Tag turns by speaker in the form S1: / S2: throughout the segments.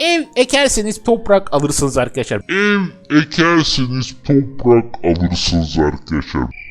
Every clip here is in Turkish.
S1: Ev ekerseniz toprak alırsınız arkadaşlar.
S2: Ev ekerseniz toprak alırsınız arkadaşlar.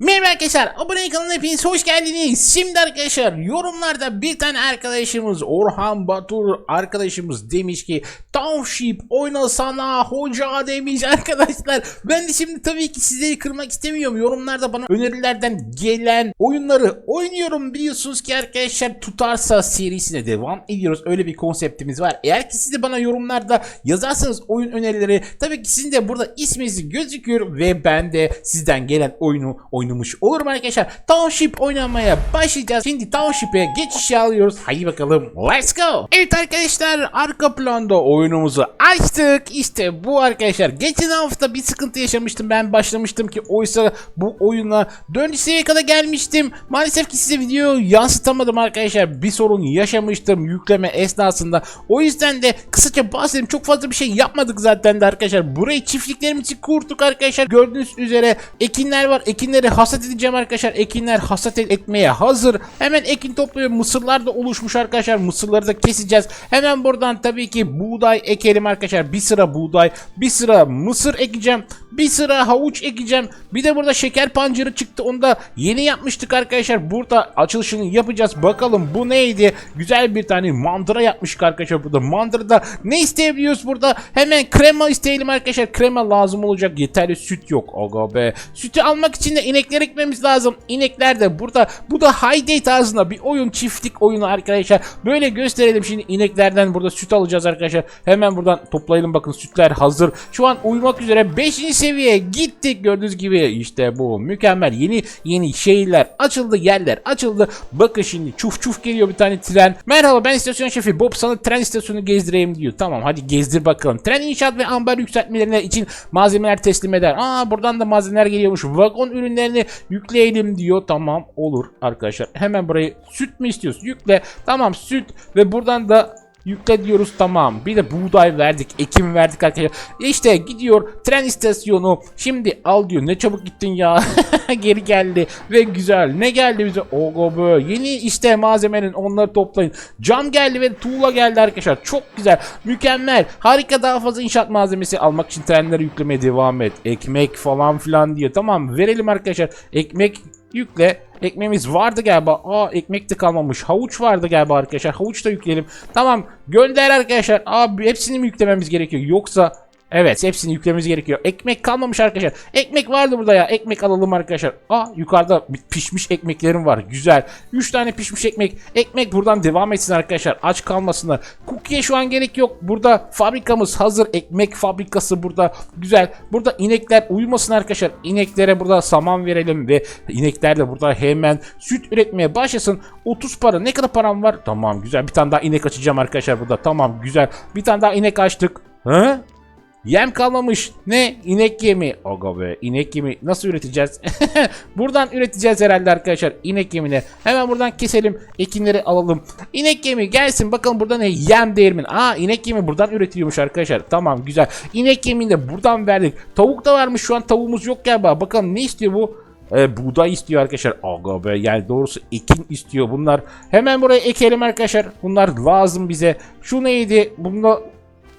S1: Merhaba arkadaşlar, abone kanalına hepiniz hoş geldiniz. Şimdi arkadaşlar yorumlarda bir tane arkadaşımız Orhan Batur arkadaşımız demiş ki Township oynasana hoca demiş arkadaşlar. Ben de şimdi tabii ki sizleri kırmak istemiyorum. Yorumlarda bana önerilerden gelen oyunları oynuyorum biliyorsunuz ki arkadaşlar tutarsa serisine devam ediyoruz. Öyle bir konseptimiz var. Eğer ki siz de bana yorumlarda yazarsanız oyun önerileri tabii ki sizin de burada isminiz gözüküyor ve ben de sizden gelen oyunu oynamış olurum arkadaşlar. Township oynamaya başlayacağız. Şimdi Township'e geçiş alıyoruz. Haydi bakalım. Let's go. Evet arkadaşlar arka planda oyunumuzu açtık. İşte bu arkadaşlar. Geçen hafta bir sıkıntı yaşamıştım. Ben başlamıştım ki oysa bu oyuna 4. seviyeye kadar gelmiştim. Maalesef ki size video yansıtamadım arkadaşlar. Bir sorun yaşamıştım yükleme esnasında. O yüzden de kısaca bahsedeyim. Çok fazla bir şey yapmadık zaten de arkadaşlar. Burayı çiftliklerimizi kurduk arkadaşlar. Gördüğünüz üzere ekinler var. Ekinleri hasat edeceğim arkadaşlar. Ekinler hasat et- etmeye hazır. Hemen ekin topluyor. Mısırlar da oluşmuş arkadaşlar. Mısırları da keseceğiz. Hemen buradan tabii ki buğday ekelim arkadaşlar. Bir sıra buğday, bir sıra mısır ekeceğim. Bir sıra havuç ekeceğim. Bir de burada şeker pancarı çıktı. Onu da yeni yapmıştık arkadaşlar. Burada açılışını yapacağız. Bakalım bu neydi? Güzel bir tane mandıra yapmıştık arkadaşlar burada. Mandırada ne isteyebiliyoruz burada? Hemen krema isteyelim arkadaşlar. Krema lazım olacak. Yeterli süt yok. Aga be. Sütü almak için de inekler ekmemiz lazım. İnekler de burada. Bu da day tarzında bir oyun. Çiftlik oyunu arkadaşlar. Böyle gösterelim şimdi ineklerden burada süt alacağız arkadaşlar. Hemen buradan toplayalım bakın sütler hazır. Şu an uyumak üzere 5. seviyeye gittik gördüğünüz gibi. işte bu mükemmel. Yeni yeni şehirler açıldı. Yerler açıldı. Bakın şimdi çuf çuf geliyor bir tane tren. Merhaba ben istasyon şefi Bob sana tren istasyonu gezdireyim diyor. Tamam hadi gezdir bakalım. Tren inşaat ve ambar yükseltmelerine için malzemeler teslim eder. Aa buradan da malzemeler geliyormuş. Vagon ürünlerini yükleyelim diyor. Tamam olur arkadaşlar. Hemen burayı süt mü istiyorsun? Yükle. Tamam süt ve buradan da Yükle diyoruz tamam. Bir de buğday verdik, ekim verdik arkadaşlar. İşte gidiyor tren istasyonu. Şimdi al diyor. Ne çabuk gittin ya. Geri geldi ve güzel. Ne geldi bize? Ogo be. Yeni işte malzemenin onları toplayın. Cam geldi ve tuğla geldi arkadaşlar. Çok güzel. Mükemmel. Harika daha fazla inşaat malzemesi almak için trenleri yüklemeye devam et. Ekmek falan filan diyor. Tamam verelim arkadaşlar. Ekmek Yükle. Ekmeğimiz vardı galiba. Aa ekmek de kalmamış. Havuç vardı galiba arkadaşlar. Havuç da yükleyelim. Tamam. Gönder arkadaşlar. Abi hepsini mi yüklememiz gerekiyor? Yoksa Evet hepsini yüklememiz gerekiyor. Ekmek kalmamış arkadaşlar. Ekmek vardı burada ya. Ekmek alalım arkadaşlar. Aa yukarıda pişmiş ekmeklerim var. Güzel. 3 tane pişmiş ekmek. Ekmek buradan devam etsin arkadaşlar. Aç kalmasınlar. Cookie'ye şu an gerek yok. Burada fabrikamız hazır. Ekmek fabrikası burada. Güzel. Burada inekler uyumasın arkadaşlar. İneklere burada saman verelim ve inekler de burada hemen süt üretmeye başlasın. 30 para. Ne kadar param var? Tamam güzel. Bir tane daha inek açacağım arkadaşlar burada. Tamam güzel. Bir tane daha inek açtık. Hı? Yem kalmamış. Ne? İnek yemi. Aga be inek yemi nasıl üreteceğiz? buradan üreteceğiz herhalde arkadaşlar inek yemini. Hemen buradan keselim. Ekinleri alalım. İnek yemi gelsin bakalım burada ne? Yem değirmin. Aa inek yemi buradan üretiliyormuş arkadaşlar. Tamam güzel. İnek yemini de buradan verdik. Tavuk da varmış şu an tavuğumuz yok galiba. Bakalım ne istiyor bu? e, buğday istiyor arkadaşlar. Aga be yani doğrusu ekin istiyor bunlar. Hemen buraya ekelim arkadaşlar. Bunlar lazım bize. Şu neydi? Bunda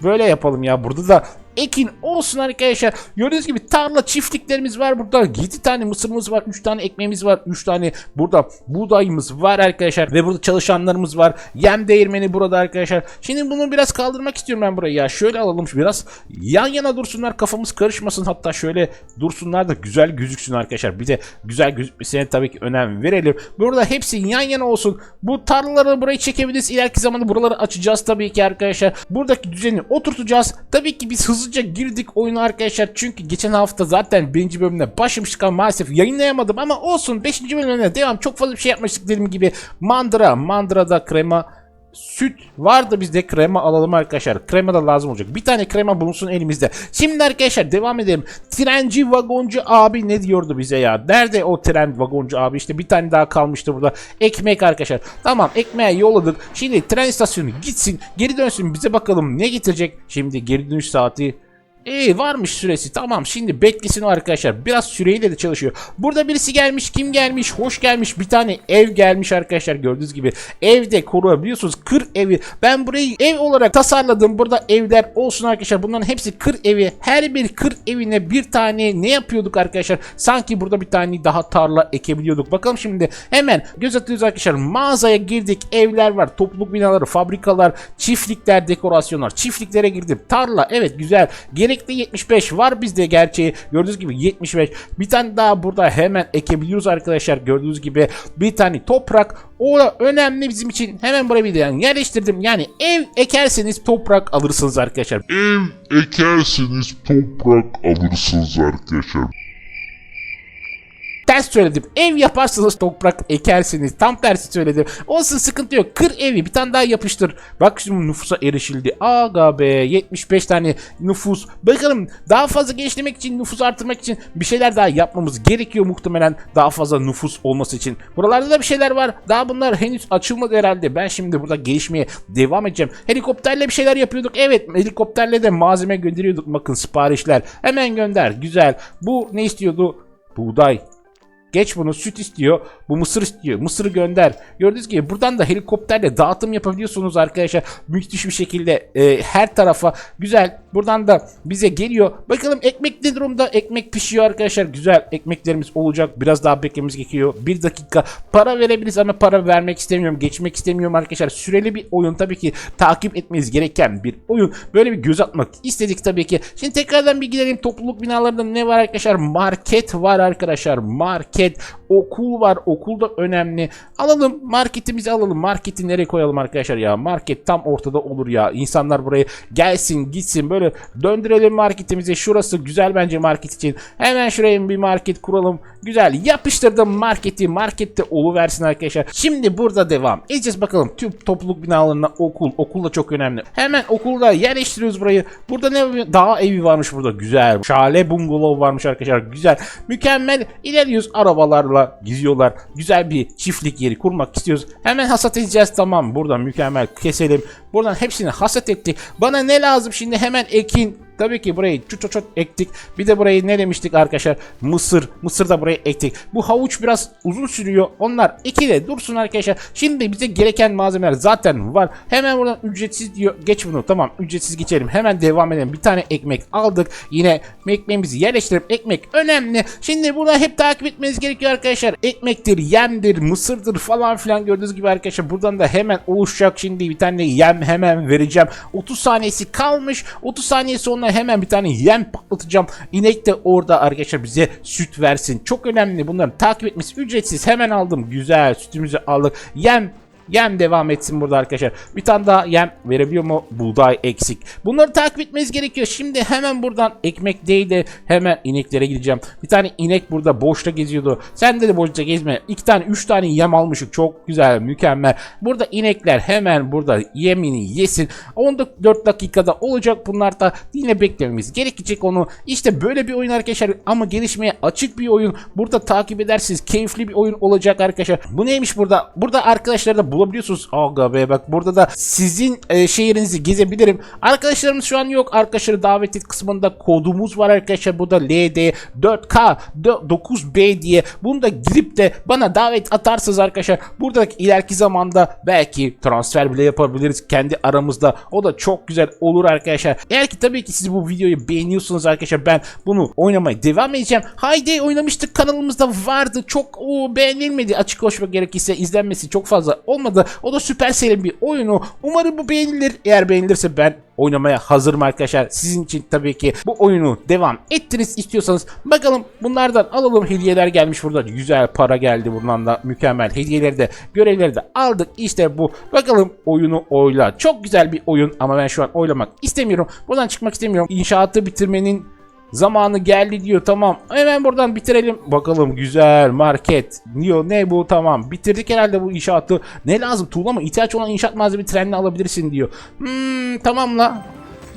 S1: böyle yapalım ya. Burada da ekin olsun arkadaşlar. Gördüğünüz gibi tarla çiftliklerimiz var burada. 7 tane mısırımız var. 3 tane ekmeğimiz var. 3 tane burada buğdayımız var arkadaşlar. Ve burada çalışanlarımız var. Yem değirmeni burada arkadaşlar. Şimdi bunu biraz kaldırmak istiyorum ben burayı ya. Şöyle alalım biraz. Yan yana dursunlar. Kafamız karışmasın. Hatta şöyle dursunlar da güzel gözüksün arkadaşlar. Bir de güzel gözükmesine tabii ki önem verelim. Burada hepsi yan yana olsun. Bu tarlaları burayı çekebiliriz. İleriki zamanda buraları açacağız tabii ki arkadaşlar. Buradaki düzeni oturtacağız. Tabii ki biz hızlıca girdik oyuna arkadaşlar. Çünkü geçen hafta zaten birinci bölümüne başlamıştık ama maalesef yayınlayamadım. Ama olsun 5. bölümüne devam. Çok fazla bir şey yapmıştık dediğim gibi. Mandıra. Mandırada krema Süt vardı bizde krema alalım arkadaşlar. Krema da lazım olacak. Bir tane krema bulunsun elimizde. Şimdi arkadaşlar devam edelim. Trenci vagoncu abi ne diyordu bize ya? Nerede o tren vagoncu abi? İşte bir tane daha kalmıştı burada. Ekmek arkadaşlar. Tamam ekmeği yolladık. Şimdi tren istasyonu gitsin. Geri dönsün bize bakalım ne getirecek. Şimdi geri dönüş saati İyi varmış süresi. Tamam şimdi beklesin arkadaşlar. Biraz süreyle de çalışıyor. Burada birisi gelmiş kim gelmiş? Hoş gelmiş. Bir tane ev gelmiş arkadaşlar gördüğünüz gibi. Evde koruyabiliyorsunuz kır evi. Ben burayı ev olarak tasarladım. Burada evler olsun arkadaşlar. Bunların hepsi kır evi. Her bir kır evine bir tane ne yapıyorduk arkadaşlar? Sanki burada bir tane daha tarla ekebiliyorduk. Bakalım şimdi. Hemen göz atıyoruz arkadaşlar. Mağazaya girdik. Evler var. Topluluk binaları fabrikalar çiftlikler dekorasyonlar. Çiftliklere girdim. Tarla evet güzel gerekli 75 var. Bizde gerçeği gördüğünüz gibi 75 bir tane daha burada hemen ekebiliyoruz arkadaşlar. Gördüğünüz gibi bir tane toprak. O da önemli bizim için. Hemen buraya bir de yani yerleştirdim. Yani ev ekerseniz toprak alırsınız arkadaşlar.
S2: Ev ekerseniz toprak alırsınız arkadaşlar.
S1: Ters söyledim. Ev yaparsanız toprak ekersiniz. Tam tersi söyledim. Olsun sıkıntı yok. Kır evi bir tane daha yapıştır. Bak şimdi nüfusa erişildi. Aga be 75 tane nüfus. Bakalım daha fazla genişlemek için nüfus artırmak için bir şeyler daha yapmamız gerekiyor muhtemelen. Daha fazla nüfus olması için. Buralarda da bir şeyler var. Daha bunlar henüz açılmadı herhalde. Ben şimdi burada gelişmeye devam edeceğim. Helikopterle bir şeyler yapıyorduk. Evet helikopterle de malzeme gönderiyorduk. Bakın siparişler. Hemen gönder. Güzel. Bu ne istiyordu? Buğday. Geç bunu süt istiyor. Bu mısır istiyor. Mısırı gönder. Gördüğünüz gibi buradan da helikopterle dağıtım yapabiliyorsunuz arkadaşlar. Müthiş bir şekilde e, her tarafa güzel. Buradan da bize geliyor. Bakalım ekmek ne durumda? Ekmek pişiyor arkadaşlar. Güzel ekmeklerimiz olacak. Biraz daha beklememiz gerekiyor. Bir dakika para verebiliriz ama para vermek istemiyorum. Geçmek istemiyorum arkadaşlar. Süreli bir oyun tabii ki takip etmeniz gereken bir oyun. Böyle bir göz atmak istedik tabii ki. Şimdi tekrardan bir gidelim. Topluluk binalarında ne var arkadaşlar? Market var arkadaşlar. Market, kid okul var. Okul da önemli. Alalım marketimizi alalım. Marketi nereye koyalım arkadaşlar ya? Market tam ortada olur ya. İnsanlar buraya gelsin gitsin böyle döndürelim marketimizi. Şurası güzel bence market için. Hemen şuraya bir market kuralım. Güzel yapıştırdım marketi. Markette versin arkadaşlar. Şimdi burada devam edeceğiz bakalım. Tüm topluluk binalarına okul. Okul da çok önemli. Hemen okulda yerleştiriyoruz burayı. Burada ne dağ evi varmış burada. Güzel. Şale bungalov varmış arkadaşlar. Güzel. Mükemmel. İlerliyoruz arabalarla gidiyorlar. Güzel bir çiftlik yeri kurmak istiyoruz. Hemen hasat edeceğiz. Tamam. Buradan mükemmel keselim. Buradan hepsini hasat ettik. Bana ne lazım şimdi hemen ekin. Tabii ki burayı çut çut çut ektik. Bir de burayı ne demiştik arkadaşlar? Mısır. Mısır da buraya ektik. Bu havuç biraz uzun sürüyor. Onlar ikili dursun arkadaşlar. Şimdi bize gereken malzemeler zaten var. Hemen buradan ücretsiz diyor. Geç bunu. Tamam ücretsiz geçelim. Hemen devam edelim. Bir tane ekmek aldık. Yine ekmeğimizi yerleştirip ekmek önemli. Şimdi burada hep takip etmeniz gerekiyor arkadaşlar. Ekmektir, yemdir, mısırdır falan filan gördüğünüz gibi arkadaşlar. Buradan da hemen oluşacak şimdi bir tane yem hemen vereceğim. 30 saniyesi kalmış. 30 saniye sonra hemen bir tane yem patlatacağım. İnek de orada arkadaşlar bize süt versin. Çok önemli bunların takip etmesi ücretsiz. Hemen aldım. Güzel sütümüzü aldık. Yem Yem devam etsin burada arkadaşlar. Bir tane daha yem verebiliyor mu? Buğday eksik. Bunları takip etmeniz gerekiyor. Şimdi hemen buradan ekmek değil de hemen ineklere gideceğim. Bir tane inek burada boşta geziyordu. Sen de de boşta gezme. İki tane, üç tane yem almışık. Çok güzel, mükemmel. Burada inekler hemen burada yemini yesin. 14 dakikada olacak. Bunlar da yine beklememiz gerekecek onu. İşte böyle bir oyun arkadaşlar ama gelişmeye açık bir oyun. Burada takip edersiniz. Keyifli bir oyun olacak arkadaşlar. Bu neymiş burada? Burada arkadaşlar da bulabiliyorsunuz. Aga be bak burada da sizin e, şehrinizi gezebilirim. Arkadaşlarımız şu an yok. Arkadaşları davet et kısmında kodumuz var arkadaşlar. Bu da LD 4K 9B diye. Bunu da girip de bana davet atarsınız arkadaşlar. Buradaki ileriki zamanda belki transfer bile yapabiliriz kendi aramızda. O da çok güzel olur arkadaşlar. Eğer ki tabii ki siz bu videoyu beğeniyorsunuz arkadaşlar ben bunu oynamaya devam edeceğim. Haydi oynamıştık kanalımızda vardı. Çok o, beğenilmedi. Açık konuşmak gerekirse izlenmesi çok fazla olmadı. O da Supercell'in bir oyunu. Umarım bu beğenilir. Eğer beğenilirse ben oynamaya hazırım arkadaşlar. Sizin için tabii ki bu oyunu devam ettiniz istiyorsanız. Bakalım bunlardan alalım. Hediyeler gelmiş burada. Güzel para geldi buradan da. Mükemmel. Hediyeleri de görevleri de aldık. İşte bu. Bakalım oyunu oyla. Çok güzel bir oyun ama ben şu an oylamak istemiyorum. Buradan çıkmak istemiyorum. İnşaatı bitirmenin Zamanı geldi diyor tamam. Hemen buradan bitirelim. Bakalım güzel market. Diyor ne bu tamam. Bitirdik herhalde bu inşaatı. Ne lazım tuğla mı? İhtiyaç olan inşaat malzeme trenini alabilirsin diyor. Hmm tamam la.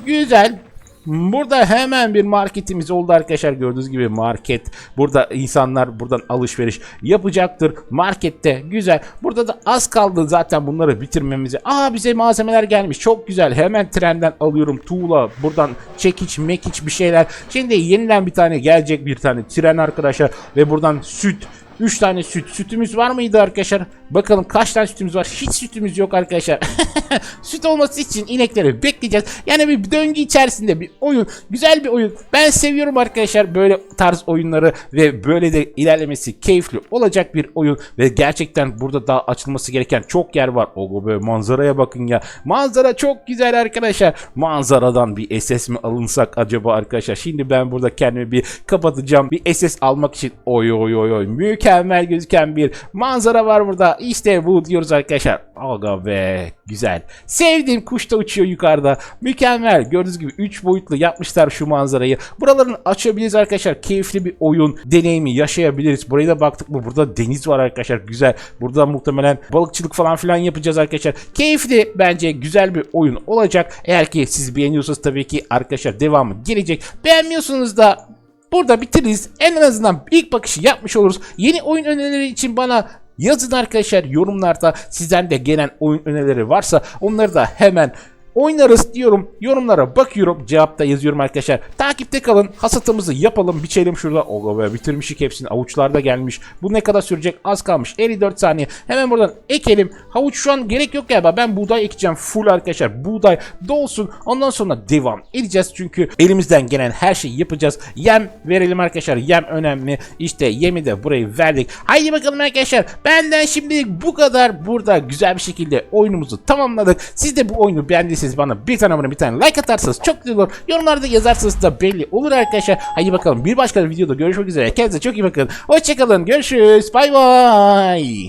S1: Güzel. Burada hemen bir marketimiz oldu arkadaşlar. Gördüğünüz gibi market. Burada insanlar buradan alışveriş yapacaktır. Markette güzel. Burada da az kaldı zaten bunları bitirmemize. Aa bize malzemeler gelmiş. Çok güzel. Hemen trenden alıyorum. Tuğla. Buradan çekiç mekiç bir şeyler. Şimdi yeniden bir tane gelecek bir tane tren arkadaşlar. Ve buradan süt. 3 tane süt. Sütümüz var mıydı arkadaşlar? Bakalım kaç tane sütümüz var? Hiç sütümüz yok arkadaşlar. süt olması için inekleri bekleyeceğiz. Yani bir döngü içerisinde bir oyun. Güzel bir oyun. Ben seviyorum arkadaşlar böyle tarz oyunları ve böyle de ilerlemesi keyifli olacak bir oyun. Ve gerçekten burada daha açılması gereken çok yer var. Ogo be manzaraya bakın ya. Manzara çok güzel arkadaşlar. Manzaradan bir SS mi alınsak acaba arkadaşlar? Şimdi ben burada kendimi bir kapatacağım. Bir SS almak için oy oy oy oy mükemmel gözüken bir manzara var burada. İşte bu diyoruz arkadaşlar. Aga be güzel. Sevdiğim kuş da uçuyor yukarıda. Mükemmel. Gördüğünüz gibi 3 boyutlu yapmışlar şu manzarayı. Buraların açabiliriz arkadaşlar. Keyifli bir oyun deneyimi yaşayabiliriz. Buraya da baktık mı burada deniz var arkadaşlar. Güzel. Burada muhtemelen balıkçılık falan filan yapacağız arkadaşlar. Keyifli bence güzel bir oyun olacak. Eğer ki siz beğeniyorsanız tabii ki arkadaşlar devamı gelecek. Beğenmiyorsunuz da Burada bitiririz. En azından ilk bakışı yapmış oluruz. Yeni oyun önerileri için bana yazın arkadaşlar yorumlarda. Sizden de gelen oyun önerileri varsa onları da hemen oynarız diyorum. Yorumlara bakıyorum. Cevapta yazıyorum arkadaşlar. Takipte kalın. Hasatımızı yapalım. Biçelim şurada. Oga be bitirmişik hepsini. Avuçlarda gelmiş. Bu ne kadar sürecek? Az kalmış. 54 saniye. Hemen buradan ekelim. Havuç şu an gerek yok galiba. Ben buğday ekeceğim. Full arkadaşlar. Buğday dolsun. Ondan sonra devam edeceğiz. Çünkü elimizden gelen her şeyi yapacağız. Yem verelim arkadaşlar. Yem önemli. İşte yemi de burayı verdik. Haydi bakalım arkadaşlar. Benden şimdilik bu kadar. Burada güzel bir şekilde oyunumuzu tamamladık. Siz de bu oyunu beğendiyseniz bana bir tane abone bir tane like atarsanız çok güzel olur. Yorumlarda yazarsanız da belli olur arkadaşlar. Haydi bakalım bir başka videoda görüşmek üzere. Kendinize çok iyi bakın. Hoşçakalın. Görüşürüz. Bay bay.